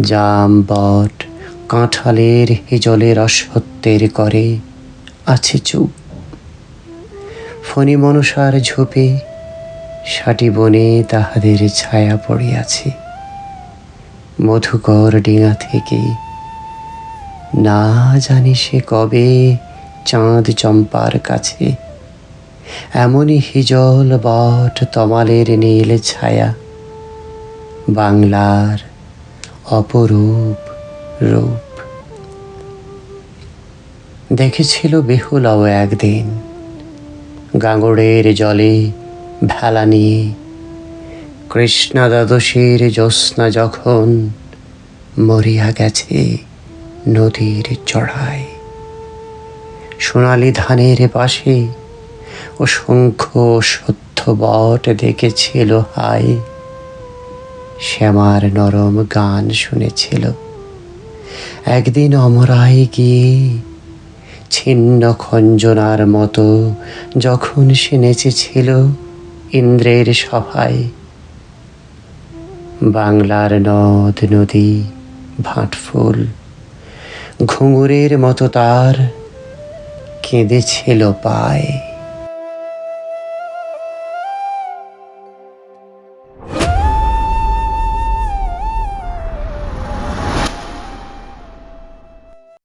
জাম বট, কাঁঠালের হিজলের অসত্যের করে, আছে চুপ। ফণি মনসার ঝোপে সাটি বনে তাহাদের ছায়া পড়িয়াছে মধুকর ডিঙা থেকে না জানি সে কবে চাঁদ চম্পার কাছে। এমনই হিজল বট, তমালের নীল ছায়া, বাংলার অপরূপ রূপ। দেখেছিল বেহুলাও একদিন। গাঙ্গড়ের জলে ভেলা নিয়ে কৃষ্ণা দ্বাদশীর জ্যোৎস্না যখন মরিয়া গেছে নদীর চড়ায়। সোনালি ধানের পাশে অসংখ্য সত্য বট দেখেছিল হায়। শ্যামার নরম গান শুনেছিল। একদিন অমরায় গিয়ে ছিন্ন খঞ্জনার মতো যখন সে নেচেছিল ইন্দ্রের সভায়, বাংলার নদ, নদী ভাটফুল ঘুঙুরের মতো তার কেঁদেছিল পায়।